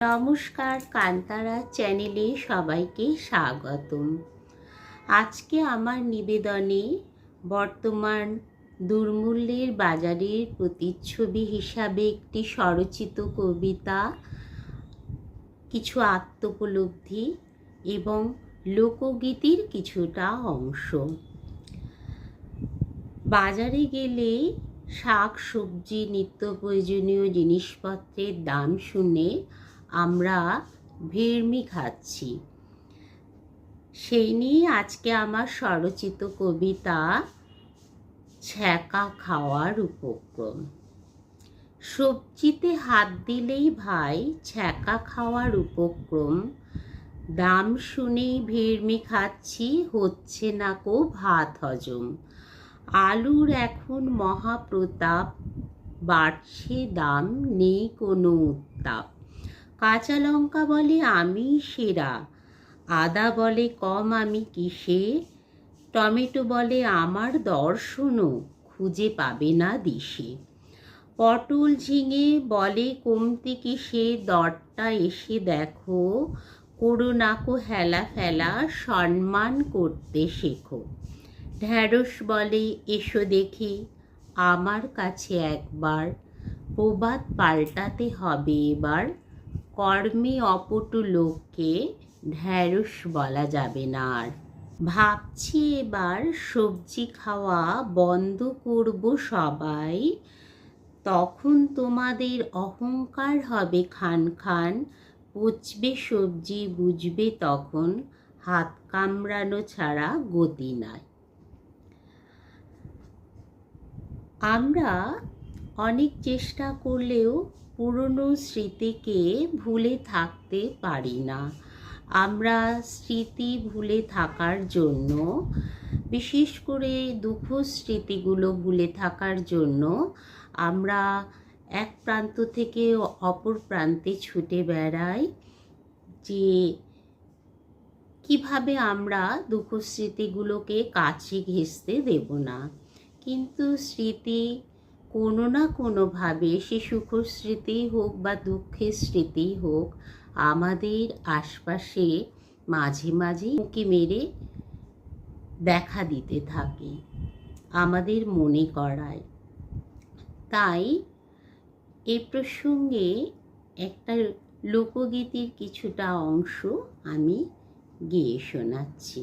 নমস্কার কান্তারা চ্যানেলে সবাইকে স্বাগতম। আজকে আমার নিবেদনে বর্তমান দুর্মূল্যের বাজারের প্রতিচ্ছবি হিসাবে একটি স্বরচিত কবিতা, কিছু আত্মোপলব্ধি এবং লোকগীতির কিছুটা অংশ। বাজারে গেলে শাক, সবজি, নিত্য প্রয়োজনীয় জিনিসপত্রের দাম শুনে আমরা ভিড়মি খাচ্ছি। সেই নিয়ে আজকে আমার স্বরচিত কবিতা ছ্যাঁকা খাওয়ার উপক্রম। সবজিতে হাত দিলেই ভাই ছ্যাঁকা খাওয়ার উপক্রম। দাম শুনেই ভিড়মি খাচ্ছি, হচ্ছে না কো ভাত হজম। আলুর এখন মহাপ্রতাপ, বাড়ছে দাম, নেই কোনো উত্তাপ। কাঁচা লঙ্কা বলে আমি সেরা। আদা বলে কম আমি কিসে? টমেটো বলে আমার দর্শনও খুঁজে পাবে না দিশে। পটল ঝিঙে বলে কমতি কিসে? দরটা এসে দেখো করোনাকো হেলা ফেলা সম্মান করতে শেখো। ঢ্যাঁড়স বলে এসো দেখি, আমার কাছে একবার। প্রবাদ পাল্টাতে হবে এবার। কর্মে অপটু লোককে ঢ্যাঁড়স বলা যাবে না আর। ভাবছি এবার সবজি খাওয়া বন্ধ করব সবাই। তখন তোমাদের অহংকার হবে খান খান। পচবে সবজি, বুঝবে তখন হাত কামড়ানো ছাড়া গতি নাই। আমরা অনেক চেষ্টা করলেও পুরনো স্মৃতিকে ভুলে থাকতে পারি না। আমরা স্মৃতি ভুলে থাকার জন্য, বিশেষ করে দুঃখ স্মৃতিগুলো ভুলে থাকার জন্য, আমরা এক প্রান্ত থেকে অপর প্রান্তে ছুটে বেড়াই যে কীভাবে আমরা দুঃখ স্মৃতিগুলোকে কাছে ঘেঁষতে দেব না। কিন্তু স্মৃতি কোনো না কোনোভাবে সে সুখ স্মৃতি হোক বা দুঃখের স্মৃতি হোক, আমাদের আশপাশে মাঝে মাঝে উঁকি মেরে দেখা দিতে থাকে, আমাদের মনে করায়। তাই এ প্রসঙ্গে একটা লোকগীতির কিছুটা অংশ আমি গেয়ে শোনাচ্ছি।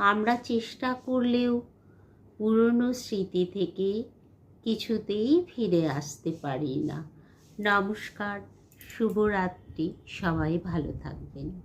আমরা চেষ্টা করলেও পুরনো স্মৃতি থেকে কিছুতেই ফিরে আসতে পারি না। নমস্কার, শুভরাত্রি। সবাই ভালো থাকবেন।